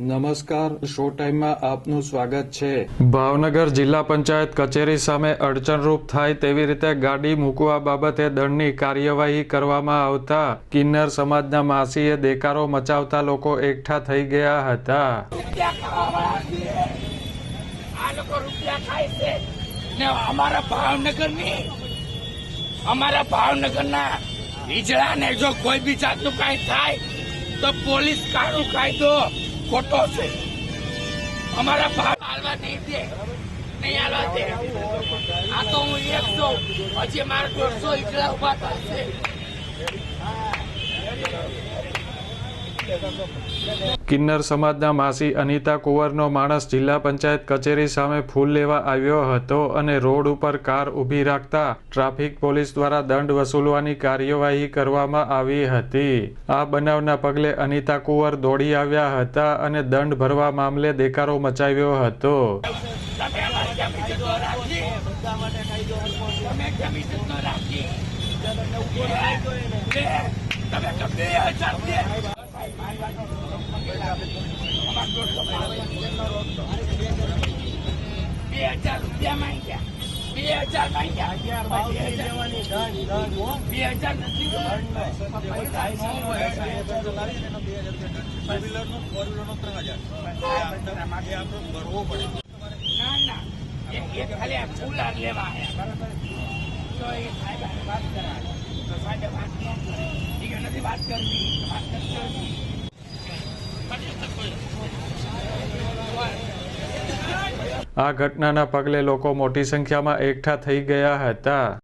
નમસ્કાર શો ટાઈમમાં આપનું સ્વાગત છે. ભાવનગર જિલ્લા પંચાયત કચેરી સામે અડચણરૂપ થાય તેવી રીતે ગાડી મૂકવા બાબતે દંડની કાર્યવાહી કરવામાં આવતા કિન્નર સમાજના માસીએ દેકારો મચાવતા લોકો એકઠા થઈ ગયા હતા. રૂપિયા ખાવાવાળા છીએ. આ લોકો રૂપિયા ખાય છે. ને અમારા ભાવનગરની અમારા ભાવનગરના હિજડા ને જો કોઈ બી જાતનું કાંઈ થાય તો પોલીસ કાનૂન કાયદો ખોટો છે. અમારા ભાવ હાલવા નહીં દે, નહીં હાલવા દે. આ તો હું એક છું. હજી મારા દોઢસો હિજડા ઊભા થશે. કિન્નર સમાજના માસી અનિતા કુંવરનો માણસ જિલ્લા પંચાયત કચેરી સામે ફૂલ લેવા આવ્યો હતો અને રોડ ઉપર કાર ઊભી રાખતા ટ્રાફિક પોલીસ દ્વારા દંડ વસૂલવાની કાર્યવાહી કરવામાં આવી હતી. આ બનાવના પગલે અનિતા કુંવર દોડી આવ્યા હતા અને દંડ ભરવા મામલે દેકારો મચાવ્યો હતો. બે હજાર રૂપિયા માંગ્યા બે હજાર માંગ્યા બે હજાર નથી ન ના એ ખાલી આ ફૂલ લેવા આવ્યા એ વાત કરાવે તો સાહેબે વાત ન કરી એ નથી વાત કરવી વાત કરવી કરી શકો આ ઘટનાના પગલે લોકો મોટી સંખ્યામાં એકઠા થઈ ગયા હતા.